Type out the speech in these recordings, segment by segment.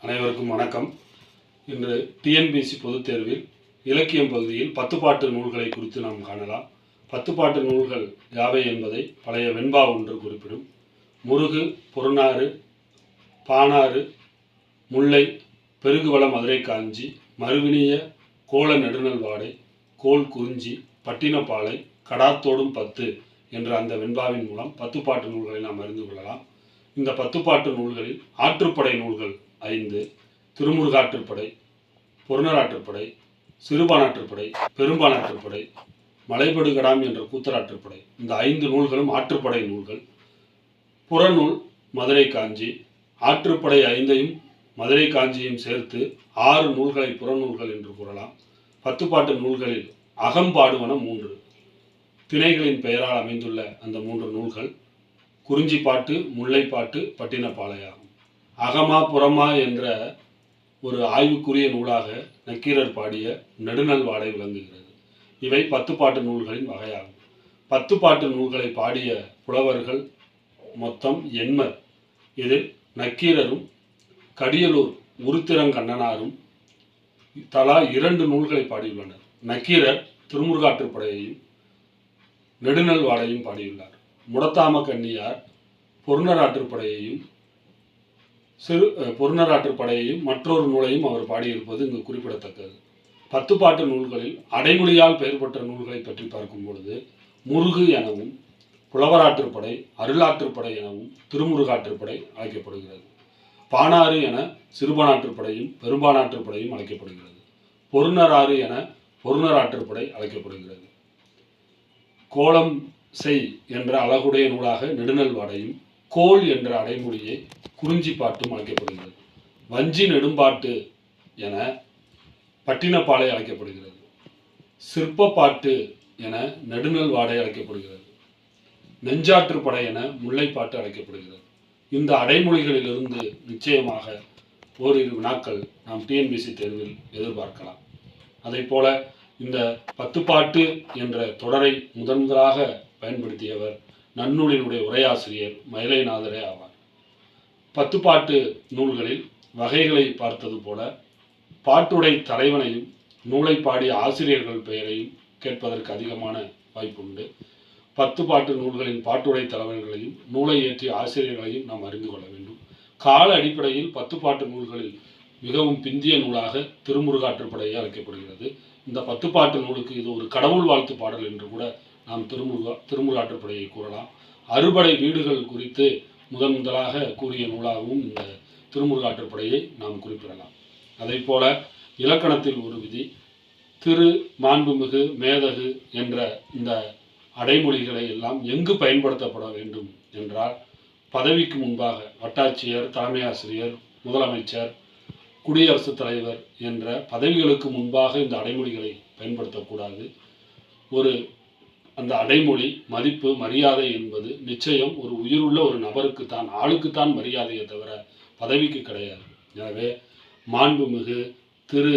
அனைவருக்கும் வணக்கம். இன்று டிஎன்பிசி பொதுத் தேர்வில் இலக்கியம் பகுதியில் பத்துப்பாட்டு நூல்களை குறித்து நாம் காணலாம். பத்துப்பாட்டு நூல்கள் யாவை என்பதை பழைய வெண்பா ஒன்று குறிப்பிடும். முருகு பொருநாறு பானாறு முல்லை பெருகுவள மதுரை காஞ்சி மறுவினிய கோல நெடுநல்வாடை கோல் குறிஞ்சி பட்டினப்பாலை கடாத்தோடும் பத்து என்ற அந்த வெண்பாவின் மூலம் பத்துப்பாட்டு நூல்களை நாம் அறிந்து கொள்ளலாம். இந்த பத்துப்பாட்டு நூல்களில் ஆற்றுப்படை நூல்கள் ஐந்து திருமுருகாற்றுப்படை பொருணராற்றுப்படை சிறுபானாற்றுப்படை பெரும்பானாற்றுப்படை மலைபடுகடாம் என்ற கூத்தராற்றுப்படை. இந்த ஐந்து நூல்களும் ஆற்றுப்படை நூல்கள். புறநூல் மதுரை காஞ்சி ஆற்றுப்படை ஐந்தையும் மதுரை காஞ்சியும் சேர்த்து ஆறு நூல்களை புறநூல்கள் என்று கூறலாம். பத்துப்பாட்டு நூல்களில் அகம்பாடுவன மூன்று. திணைகளின் பெயரால் அமைந்துள்ள அந்த மூன்று நூல்கள் குறிஞ்சிப்பாட்டு முல்லைப்பாட்டு பட்டினப்பாளையாகும் அகமா புறமா என்ற ஒரு ஆய்வுக்குரிய நூலாக நக்கீரர் பாடிய நெடுநல் வாடை விளங்குகிறது. இவை பத்துப்பாட்டு நூல்களின் வகையாகும். பத்துப்பாட்டு நூல்களை பாடிய புலவர்கள் மொத்தம் எண்மர் இதில் நக்கீரரும் கடியலூர் உருத்திரங்கண்ணனாரும் தலா இரண்டு நூல்களை பாடியுள்ளனர். நக்கீரர் திருமுருகாற்றுப்படையையும் நெடுநல் வாடையும் பாடியுள்ளார். முடத்தாம கன்னியார் பொருணராற்றுப்படையையும் சிறு பொருநராற்று படையையும் மற்றொரு நூலையும் அவர் பாடியிருப்பது இங்கு குறிப்பிடத்தக்கது. பத்துப்பாட்டு நூல்களில் அடைமொழியால் பெயர் பெற்ற நூல்களை பற்றி பார்க்கும் பொழுது முருகு எனவும் புலவராற்றுப்படை அருளாற்றுப்படை எனவும் திருமுருகாற்றுப்படை அழைக்கப்படுகிறது. பானாறு என சிறுபானாற்றுப்படையும் பெரும்பானாற்றுப்படையும் அழைக்கப்படுகிறது. பொருணராறு என பொருணராற்றுப்படை அழைக்கப்படுகிறது. கோலம் செய் என்ற அழகுடைய நூலாக நெடுநல்வாடையும் கோல் என்ற அடைமொழியை குறிஞ்சி பாட்டும் அழைக்கப்படுகிறது. வஞ்சி நெடும்பாட்டு என பட்டினப்பாலை அழைக்கப்படுகிறது. சிற்பப்பாட்டு என நெடுநல் வாடை அழைக்கப்படுகிறது. நெஞ்சாற்றுப்படை என முல்லைப்பாட்டு அழைக்கப்படுகிறது. இந்த அடைமொழிகளிலிருந்து நிச்சயமாக ஓரிரு வினாக்கள் நாம் டிஎன்பிசி தேர்வில் எதிர்பார்க்கலாம். அதை போல இந்த பத்துப்பாட்டு என்ற தொடரை முதன் முதலாக பயன்படுத்தியவர் நன்னூலினுடைய உரையாசிரியர் மயிலைநாதரே ஆவார். பத்துப்பாட்டு நூல்களில் வகைகளை பார்த்தது போல பாட்டுடை தலைவனையும் நூலை பாடிய ஆசிரியர்கள் பெயரையும் கேட்பதற்கு அதிகமான வாய்ப்புண்டு. பத்து பாட்டு நூல்களின் பாட்டுடை தலைவர்களையும் நூலை இயற்றிய ஆசிரியர்களையும் நாம் அறிந்து கொள்ள வேண்டும். கால அடிப்படையில் பத்து பாட்டு நூல்களில் மிகவும் பிந்திய நூலாக திருமுருகாற்றுப்படையே அழைக்கப்படுகிறது. இந்த பத்துப்பாட்டு நூலுக்கு இது ஒரு கடவுள் வாழ்த்து பாடல் என்று கூட நாம் திருமுருகா திருமுருகாற்றுப்படையை கூறலாம். அறுபடை வீடுகள் குறித்து முதன் முதலாக கூறிய நூலாகவும் இந்த திருமுருகாற்றுப்படையை நாம் குறிப்பிடலாம். அதைப் போல இலக்கணத்தில் ஒரு விதி திரு மாண்புமிகு மேதகு என்ற இந்த அடைமொழிகளை எல்லாம் எங்கு பயன்படுத்தப்பட வேண்டும் என்றால் பதவிக்கு முன்பாக வட்டாட்சியர் தலைமை ஆசிரியர் முதலமைச்சர் குடியரசுத் தலைவர் என்ற பதவிகளுக்கு முன்பாக இந்த அடைமொழிகளை பயன்படுத்தக்கூடாது. ஒரு அந்த அடைமொழி மதிப்பு மரியாதை என்பது நிச்சயம் ஒரு உயிருள்ள ஒரு நபருக்குத்தான் ஆளுக்குத்தான் மரியாதையை தவிர பதவிக்கு கிடையாது. எனவே மாண்புமிகு திரு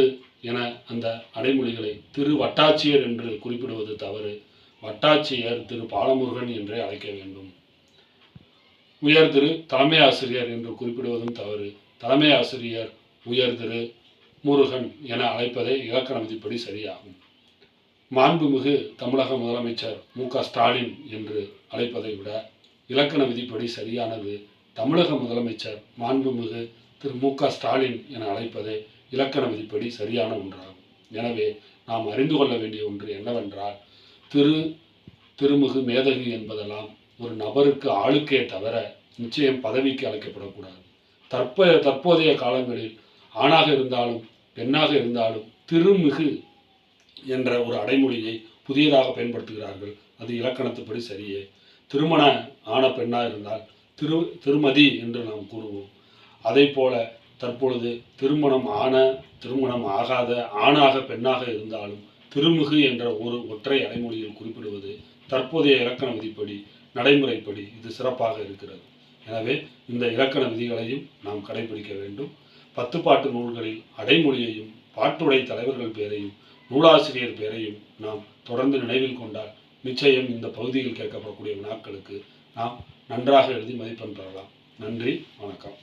என அந்த அடைமொழிகளை திரு வட்டாட்சியர் என்று குறிப்பிடுவது தவறு. வட்டாட்சியர் திரு பாலமுருகன் என்றே அழைக்க வேண்டும். உயர் திரு தலைமை ஆசிரியர் என்று குறிப்பிடுவதும் தவறு. தலைமை ஆசிரியர் உயர் திரு முருகன் என அழைப்பதே இலக்கண விதிப்படி சரியாகும். மாண்புமிகு தமிழக முதலமைச்சர் மு க ஸ்டாலின் என்று அழைப்பதை விட இலக்கண விதிப்படி சரியானது தமிழக முதலமைச்சர் மாண்புமிகு திரு மு க ஸ்டாலின் என அழைப்பதே இலக்கண விதிப்படி சரியான ஒன்றாகும். எனவே நாம் அறிந்து கொள்ள வேண்டிய ஒன்று என்னவென்றால் திரு திருமுகு மேதகு என்பதெல்லாம் ஒரு நபருக்கு ஆளுக்கே தவிர நிச்சயம் பதவிக்கு அழைக்கப்படக்கூடாது. தற்ப தற்போதைய காலங்களில் ஆணாக இருந்தாலும் பெண்ணாக இருந்தாலும் திருமிகு என்ற ஒரு அடைமொழியை புதியதாக பயன்படுத்துகிறார்கள். அது இலக்கணத்துப்படி சரியே. திருமண ஆன பெண்ணாக இருந்தால் திரு திருமதி என்று நாம் கூறுவோம். அதே போல தற்பொழுது திருமணம் ஆன திருமணம் ஆகாத ஆணாக பெண்ணாக இருந்தாலும் திருமுகு என்ற ஒரு ஒற்றை அடைமொழியில் குறிப்பிடுவது தற்போதைய இலக்கண விதிப்படி நடைமுறைப்படி இது சிறப்பாக இருக்கிறது. எனவே இந்த இலக்கண விதிகளையும் நாம் கடைபிடிக்க வேண்டும். பத்துப்பாட்டு நூல்களில் அடைமொழியையும் பாட்டுடை தலைவர்கள் பெயரையும் நூலாசிரியர் பெயரையும் நாம் தொடர்ந்து நினைவில் கொண்டால் நிச்சயம் இந்த பகுதியில் கேட்கப்படக்கூடிய வினாக்களுக்கு நாம் நன்றாக எழுதி மதிப்பெண் பெறலாம். நன்றி வணக்கம்.